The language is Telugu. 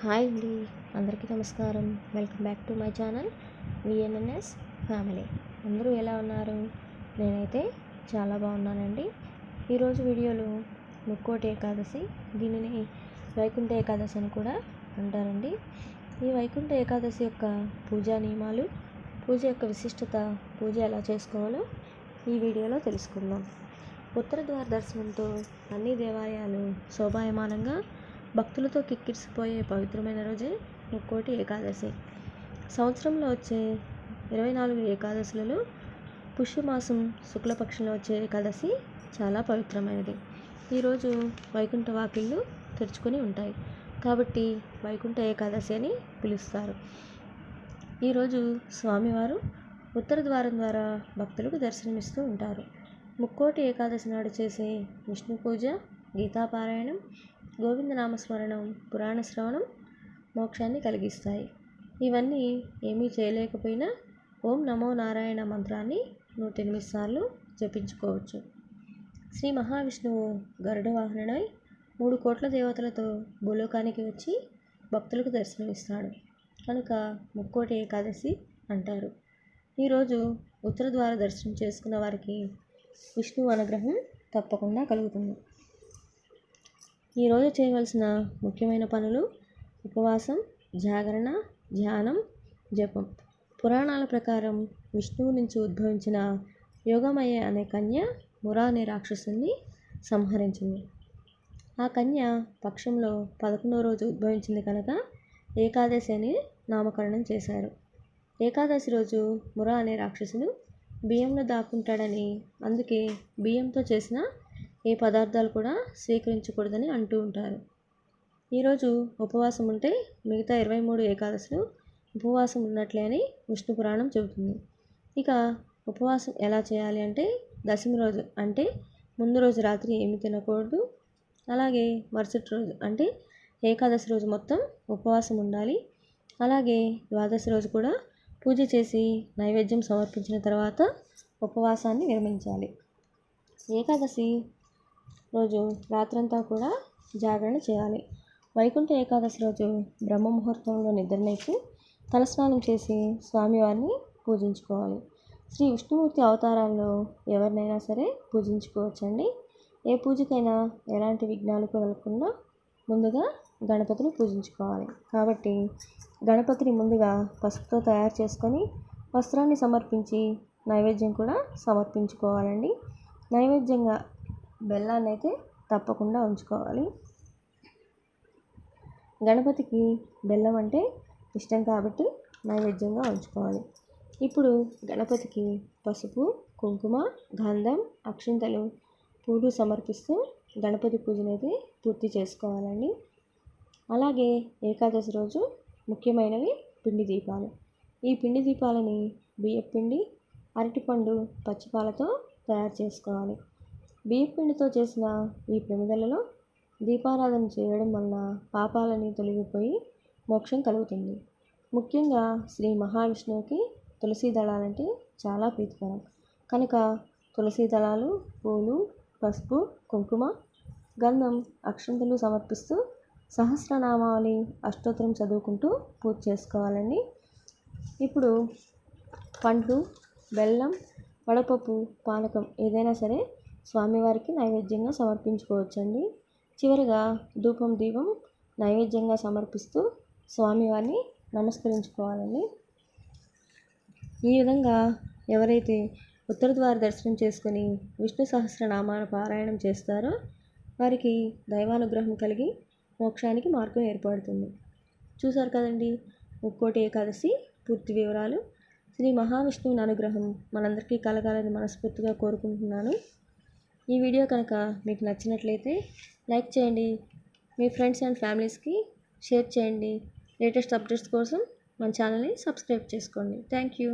హాయ్ అండి. అందరికీ నమస్కారం. Welcome back to my channel VNNS family. అందరూ ఎలా ఉన్నారు? నేనైతే చాలా బాగున్నానండి. ఈరోజు వీడియోలో ముక్కోటి ఏకాదశి దీనిని వైకుంఠ ఏకాదశి అని కూడా అంటారండి. ఈ వైకుంఠ ఏకాదశి యొక్క పూజా నియమాలు పూజ యొక్క విశిష్టత పూజ ఎలా చేసుకోవాలో ఈ వీడియోలో తెలుసుకుందాం. ఉత్తర ద్వార దర్శనంతో అన్ని దేవాలయాలు శోభాయమానంగా భక్తులతో కిక్కిరిసిపోయే పవిత్రమైన రోజే ముక్కోటి ఏకాదశి. సంవత్సరంలో వచ్చే ఇరవై నాలుగు ఏకాదశులలో పుష్యమాసం శుక్లపక్షంలో వచ్చే ఏకాదశి చాలా పవిత్రమైనది. ఈరోజు వైకుంఠ వాకిళ్ళు తెరుచుకొని ఉంటాయి. కాబట్టి వైకుంఠ ఏకాదశి అని పిలుస్తారు. ఈరోజు స్వామివారు ఉత్తర ద్వారం ద్వారా భక్తులకు దర్శనమిస్తూ ఉంటారు. ముక్కోటి ఏకాదశి నాడు చేసే విష్ణు పూజ గీతాపారాయణం గోవిందనామస్మరణం పురాణ శ్రవణం మోక్షాన్ని కలిగిస్తాయి. ఇవన్నీ ఏమీ చేయలేకపోయినా ఓం నమో నారాయణ మంత్రాన్ని నూట ఎనిమిది సార్లు జపించుకోవచ్చు. శ్రీ మహావిష్ణువు గరుడ వాహనమై మూడు కోట్ల దేవతలతో భూలోకానికి వచ్చి భక్తులకు దర్శనమిస్తాడు. కనుక ముక్కోటి ఏకాదశి అంటారు. ఈరోజు ఉత్తర ద్వార దర్శనం చేసుకున్న వారికి విష్ణువు అనుగ్రహం తప్పకుండా కలుగుతుంది. ఈరోజు చేయవలసిన ముఖ్యమైన పనులు ఉపవాసం జాగరణ ధ్యానం జపం. పురాణాల ప్రకారం విష్ణువు నుంచి ఉద్భవించిన యోగమయ్య అనే కన్య మురా అనే రాక్షసుని సంహరించింది. ఆ కన్య పక్షంలో పదకొండవ రోజు ఉద్భవించింది కనుక ఏకాదశి అని నామకరణం చేశారు. ఏకాదశి రోజు మురా అనే రాక్షసుడు బియ్యంలో దాక్కుంటాడని అందుకే బియ్యంతో చేసిన ఏ పదార్థాలు కూడా స్వీకరించకూడదని అంటూ ఉంటారు. ఈరోజు ఉపవాసం ఉంటే మిగతా ఇరవై మూడు ఏకాదశులు ఉపవాసం ఉన్నట్లే అని విష్ణు పురాణం చెబుతుంది. ఇక ఉపవాసం ఎలా చేయాలి అంటే దశమి రోజు అంటే ముందు రోజు రాత్రి ఏమి తినకూడదు. అలాగే మరుసటి రోజు అంటే ఏకాదశి రోజు మొత్తం ఉపవాసం ఉండాలి. అలాగే ద్వాదశి రోజు కూడా పూజ చేసి నైవేద్యం సమర్పించిన తర్వాత ఉపవాసాన్ని విరమించాలి ఏకాదశి రోజు రాత్రంతా కూడా జాగరణ చేయాలి. వైకుంఠ ఏకాదశి రోజు బ్రహ్మ ముహూర్తంలో నిద్రలేచి తలస్నానం చేసి స్వామివారిని పూజించుకోవాలి. శ్రీ విష్ణుమూర్తి అవతారాల్లో ఎవరినైనా సరే పూజించుకోవచ్చండి. ఏ పూజకైనా ఎలాంటి విఘ్నాలు కలగకుండా ముందుగా గణపతిని పూజించుకోవాలి. కాబట్టి గణపతిని ముందుగా పసుపుతో తయారు చేసుకొని వస్త్రాన్ని సమర్పించి నైవేద్యం కూడా సమర్పించుకోవాలండి. నైవేద్యంగా బెల్లాన్ని అయితే తప్పకుండా ఉంచుకోవాలి. గణపతికి బెల్లం అంటే ఇష్టం కాబట్టి నైవేద్యంగా ఉంచుకోవాలి. ఇప్పుడు గణపతికి పసుపు కుంకుమ గంధం అక్షింతలు పూలు సమర్పిస్తూ గణపతి పూజనైతే పూర్తి చేసుకోవాలండి. అలాగే ఏకాదశి రోజు ముఖ్యమైనవి పిండి దీపాలు. ఈ పిండి దీపాలని బియ్యపిండి అరటిపండు పచ్చిపాలతో తయారు చేసుకోవాలి. బియ్యపిండితో చేసిన ఈ ప్రమిదలలో దీపారాధన చేయడం వలన పాపాలని తొలగిపోయి మోక్షం కలుగుతుంది. ముఖ్యంగా శ్రీ మహావిష్ణువుకి తులసి దళాలంటే చాలా ప్రీతికరం. కనుక తులసి దళాలు పూలు పసుపు కుంకుమ గంధం అక్షంతలు సమర్పిస్తూ సహస్రనామావళి అష్టోత్తరం చదువుకుంటూ పూజ చేసుకోవాలండి. ఇప్పుడు పండ్లు బెల్లం వడపప్పు పానకం ఏదైనా సరే స్వామివారికి నైవేద్యంగా సమర్పించుకోవచ్చండి. చివరిగా ధూపం దీపం నైవేద్యంగా సమర్పిస్తూ స్వామివారిని నమస్కరించుకోవాలండి. ఈ విధంగా ఎవరైతే ఉత్తర ద్వార దర్శనం చేసుకుని విష్ణు సహస్రనామాన పారాయణం చేస్తారో వారికి దైవానుగ్రహం కలిగి మోక్షానికి మార్గం ఏర్పడుతుంది. చూసారు కదండి? ముక్కోటి ఏకాదశి పూర్తి వివరాలు. శ్రీ మహావిష్ణువుని అనుగ్రహం మనందరికీ కలగాలని మనస్ఫూర్తిగా కోరుకుంటున్నాను. ఈ వీడియో కనుక మీకు నచ్చినట్లయితే లైక్ చేయండి. మీ ఫ్రెండ్స్ అండ్ ఫ్యామిలీస్కి షేర్ చేయండి. లేటెస్ట్ అప్డేట్స్ కోసం మన ఛానల్ని సబ్స్క్రైబ్ చేసుకోండి. Thank you.